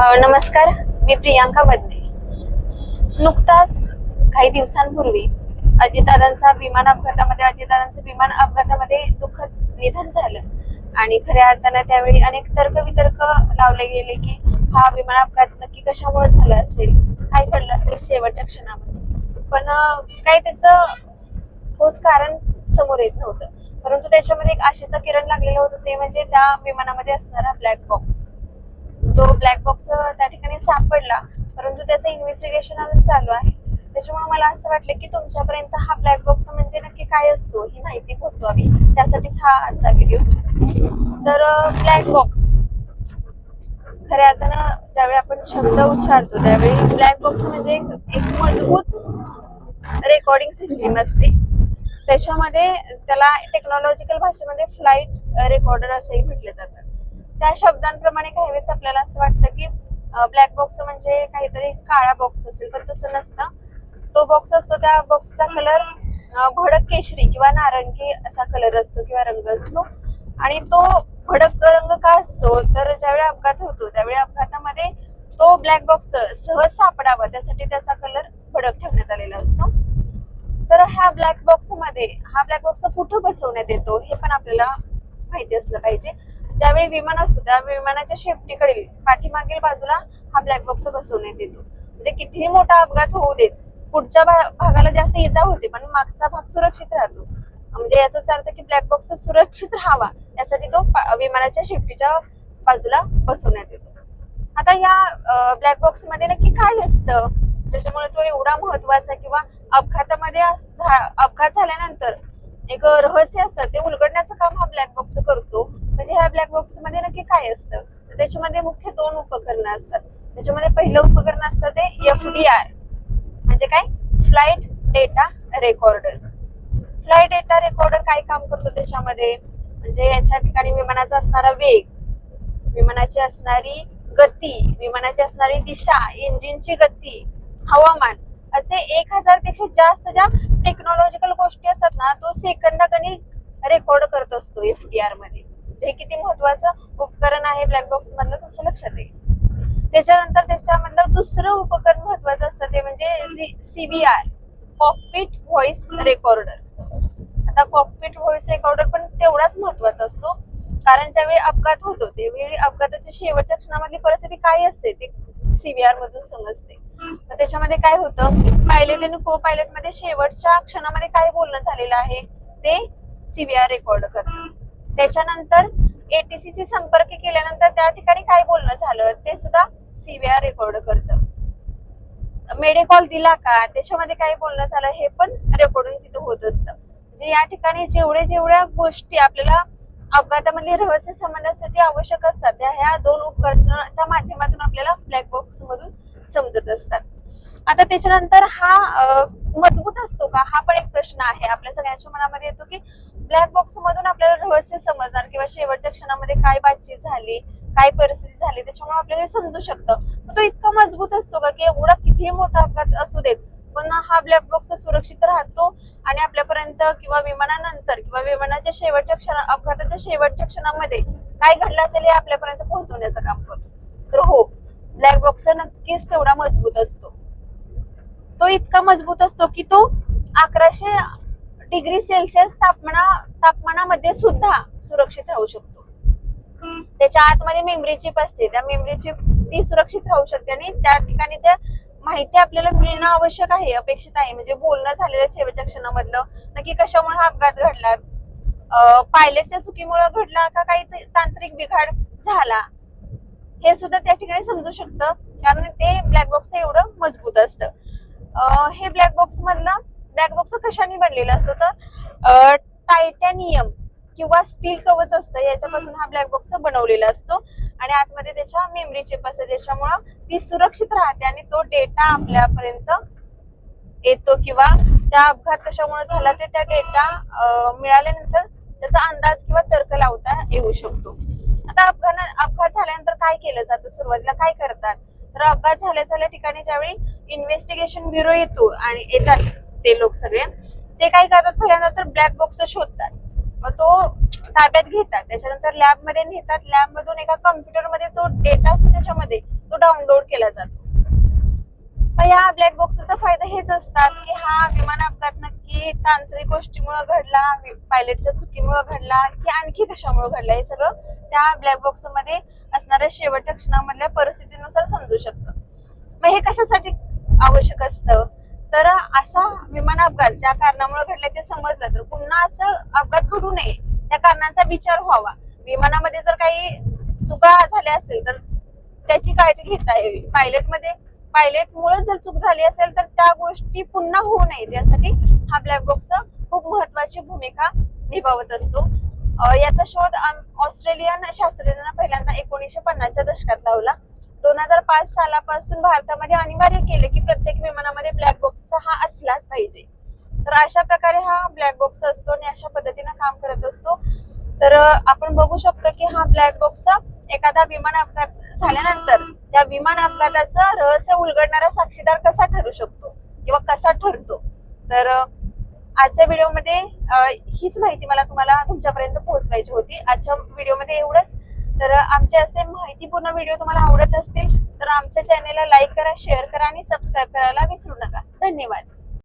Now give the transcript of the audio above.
नमस्कार मी प्रियांका बदने नुकताच काही दिवसांपूर्वी अजितदादांचा विमान अपघातामध्ये अजितदादांचं विमान अपघातामध्ये दुःखद निधन झालं. आणि खऱ्या अर्थानं त्यावेळी अनेक तर्कवितर्क लावले गेले की हा विमान अपघात नक्की कशामुळे झाला असेल? काय घडलं असेल शेवटच्या क्षणामध्ये? पण काय काही त्याचं ठोस कारण समोर येत नव्हतं. परंतु त्याच्यामध्ये एक आशेचा किरण लागलेलं होतं ते म्हणजे त्या विमानामध्ये असणारा ब्लॅक बॉक्स तो ब्लॅक बॉक्स त्या ठिकाणी सापडला. परंतु त्याचं इन्व्हेस्टिगेशन अजून चालू आहे. त्याच्यामुळे मला असं वाटलं की तुमच्यापर्यंत हा ब्लॅक बॉक्स म्हणजे नक्की काय असतो ही माहिती पोहोचवावी. त्यासाठीच हा आजचा व्हिडिओ तर ब्लॅक बॉक्स खऱ्या अर्थानं ज्यावेळी आपण शब्द उच्चारतो त्यावेळी ब्लॅक बॉक्स म्हणजे एक मजबूत रेकॉर्डिंग सिस्टीम असते. त्याच्यामध्ये त्याला टेक्नॉलॉजिकल भाषेमध्ये फ्लाईट रेकॉर्डर असंही म्हटलं जातं. त्या शब्दांप्रमाणे काही वेळेस आपल्याला असं वाटतं की ब्लॅक बॉक्स म्हणजे काहीतरी काळा बॉक्स असेल पण तसं नसतं. तो बॉक्स असतो त्या बॉक्सचा कलर भडक केशरी किंवा नारंगी असा कलर असतो किंवा रंग असतो. आणि तो भडक रंग का असतो? तर ज्यावेळी अपघात होतो त्यावेळी अपघातामध्ये तो ब्लॅक बॉक्स सहज सापडावा त्यासाठी त्याचा कलर भडक ठेवण्यात आलेला असतो. तर ह्या ब्लॅक बॉक्समध्ये हा ब्लॅक बॉक्स कुठं बसवण्यात येतो हे पण आपल्याला माहिती असलं पाहिजे. ज्यावेळी विमान असतो त्या विमानाच्या शेपटीकडील पाठीमागील बाजूला हा ब्लॅक बॉक्स बसवण्यात येतो. म्हणजे कितीही मोठा अपघात होऊ देत पुढच्या भागाला जास्त इजा होते पण मागचा भाग सुरक्षित राहतो. म्हणजे याचाच अर्थ की ब्लॅक बॉक्स सुरक्षित राहावा यासाठी तो विमानाच्या शेपटीच्या बाजूला बसवण्यात येतो. आता या ब्लॅक बॉक्समध्ये नक्की काय असतं? त्याच्यामुळे तो एवढा महत्त्वाचा किंवा अपघातामध्ये अपघात झाल्यानंतर एक रहस्य असतं. ते उलगडण्याचं काम हा ब्लॅक बॉक्स करतो. म्हणजे ह्या ब्लॅक बॉक्समध्ये नक्की काय असतं? तर त्याच्यामध्ये मुख्य दोन उपकरणं असतात. त्याच्यामध्ये पहिलं उपकरण असतं ते एफ डी आर म्हणजे काय? Flight data recorder flight data recorder काय काम करतो त्याच्यामध्ये? म्हणजे याच्या ठिकाणी विमानाचा असणारा वेग विमानाची असणारी गती विमानाची असणारी दिशा इंजिनची गती हवामान असे एक हजारपेक्षा जास्त ज्या टेक्नॉलॉजिकल गोष्टी असतात ना तो सेकंदाकडे रेकॉर्ड करत असतो एफ डी आरमध्ये. जे किती महत्वाचं उपकरण आहे ब्लॅक बॉक्स मधलं तुमच्या लक्षात येईल. त्याच्यानंतर त्याच्यामधलं दुसरं उपकरण महत्वाचं असतं ते म्हणजे सीबीआर कॉकपिट व्हॉइस रेकॉर्डर आता कॉकपिट व्हॉइस रेकॉर्डर पण तेवढाच महत्त्वाचा असतो. कारण ज्यावेळी अपघात होतो त्यावेळी अपघाताच्या शेवटच्या क्षणामधली परिस्थिती काय असते ते सीबीआर मधून समजते. तर त्याच्यामध्ये काय होतं? पायलट आणि को पायलटमध्ये शेवटच्या क्षणामध्ये काय बोलणं झालेलं आहे? ते सीबीआर रेकॉर्ड करत. त्याच्यानंतर एटीसीसी संपर्क केल्यानंतर त्या ठिकाणी काय बोलणं झालं? ते सुद्धा सीबीआर रेकॉर्ड करतं. मेडिकॉल दिला का? त्याच्यामध्ये काय बोलणं झालं? हे पण रेकॉर्डिंग तिथं होत असतं. म्हणजे या ठिकाणी जेवढे जेवढ्या गोष्टी आपल्याला अपघातामध्ये रहस्य संबंधासाठी आवश्यक असतात. त्या ह्या दोन उपकरणाच्या माध्यमातून आपल्याला ब्लॅक बॉक्स मधून समजत असतात. आता त्याच्यानंतर हा मजबूत असतो का? हा पण एक प्रश्न आहे. आपल्या सगळ्यांच्या मनामध्ये येतो की ब्लॅक बॉक्स मधून आपल्याला रहस्य समजणार किंवा शेवटच्या क्षणामध्ये काय बातचीत झाली काय परिस्थिती झाली त्याच्यामुळे आपल्याला हे समजू शकतं. तो इतका मजबूत असतो का की एवढा कितीही मोठा अपघात असू देत पण हा ब्लॅक बॉक्स सुरक्षित राहतो आणि आपल्यापर्यंत किंवा विमानानंतर किंवा विमानाच्या शेवटच्या क्षणा अपघाताच्या शेवटच्या क्षणामध्ये काय घडलं असेल हे आपल्यापर्यंत पोहोचवण्याचं काम करतो. तर हो ब्लॅक बॉक्स नक्कीच तेवढा मजबूत असतो. तो इतका मजबूत असतो की तो अकराशे डिग्री सेल्सिअस तापमाना तापमानामध्ये सुद्धा सुरक्षित राहू शकतो. त्याच्या आतमध्ये मेमरी चिप असते. त्या मेमरी चिप ती सुरक्षित राहू शकते आणि त्या ठिकाणी ज्या माहिती आपल्याला मिळणं आवश्यक आहे अपेक्षित आहे. म्हणजे बोलणं झालेलं शेवटच्या क्षणामधलं. नक्की कशामुळे हा अपघात घडला? पायलटच्या चुकीमुळे घडला का काही तांत्रिक बिघाड झाला? हे सुद्धा त्या ठिकाणी समजू शकतं. कारण ते ब्लॅक बॉक्स एवढं मजबूत असतं. हे ब्लॅक बॉक्स मधलं ब्लॅक बॉक्स कशाने बनलेलं असतो तर टायटॅनियम किंवा स्टील कवच असतं याच्यापासून हा ब्लॅक बॉक्स बनवलेला असतो. आणि आतमध्ये त्याच्या मेमरी चिप असते त्याच्यामुळं ती सुरक्षित राहते आणि तो डेटा आपल्यापर्यंत येतो किंवा त्या अपघात कशामुळे झाला ते त्या डेटा मिळाल्यानंतर त्याचा अंदाज किंवा तर्क लावता येऊ शकतो. आता अपघात अपघात झाल्यानंतर काय केलं जातं? सुरुवातीला काय करतात? तर अपघात झाल्या झाल्या ठिकाणी ज्यावेळी इन्व्हेस्टिगेशन ब्युरो येतो आणि येतात ते लोक सगळे ते काय करतात? पहिल्यांदा तर ब्लॅक बॉक्स शोधतात. मग तो ताब्यात घेतात. त्याच्यानंतर लॅबमध्ये नेतात. लॅब मधून एका कम्प्युटरमध्ये तो डेटा असतो त्याच्यामध्ये तो डाउनलोड केला जातो. मग या ब्लॅक बॉक्सचा फायदा हेच असतात की हा विमान अपघात नक्की तांत्रिक गोष्टीमुळे घडला पायलटच्या चुकीमुळे घडला की आणखी कशामुळे घडला हे सगळं त्या ब्लॅक बॉक्समध्ये असणाऱ्या शेवटच्या क्षणामधल्या परिस्थितीनुसार समजू शकतं. मग हे कशासाठी आवश्यक असतं? तर असा विमान अपघात ज्या कारणामुळे घडलाय ते समजलं तर पुन्हा असं अपघात घडू नये त्या कारणांचा विचार व्हावा. विमानामध्ये जर काही चुका झाल्या असेल तर त्याची काळजी घेता यावी. पायलटमध्ये पायलट मुळे जर चूक झाली असेल तर त्या गोष्टी पुन्हा होऊ नये. यासाठी हा ब्लॅक बॉक्स खूप महत्वाची भूमिका निभावत असतो. याचा शोध ऑस्ट्रेलियन शास्त्रज्ञांना पहिल्यांदा एकोणीसशे पन्नासच्या दशकात लावला. दोन हजार पाच सालापासून भारतामध्ये अनिवार्य केले की प्रत्येक विमानामध्ये ब्लॅक बॉक्स हा असलाच पाहिजे. तर अशा प्रकारे हा ब्लॅक बॉक्स असतो आणि अशा पद्धतीने काम करत असतो. तर आपण बघू शकतो की हा ब्लॅक बॉक्स एखादा विमान अपघात झाल्यानंतर त्या विमान अपघाताचं रहस्य उलगडणारा साक्षीदार कसा ठरू शकतो किंवा कसा ठरतो? तर आजच्या व्हिडिओमध्ये हीच माहिती मला तुम्हाला तुमच्यापर्यंत पोहोचवायची होती. आजच्या व्हिडिओमध्ये एवढंच. तर आमचे असे माहितीपूर्ण व्हिडिओ तुम्हाला आवडत असतील तर आमच्या चॅनेलला लाईक करा शेअर करा आणि सबस्क्राईब करायला विसरू नका. धन्यवाद.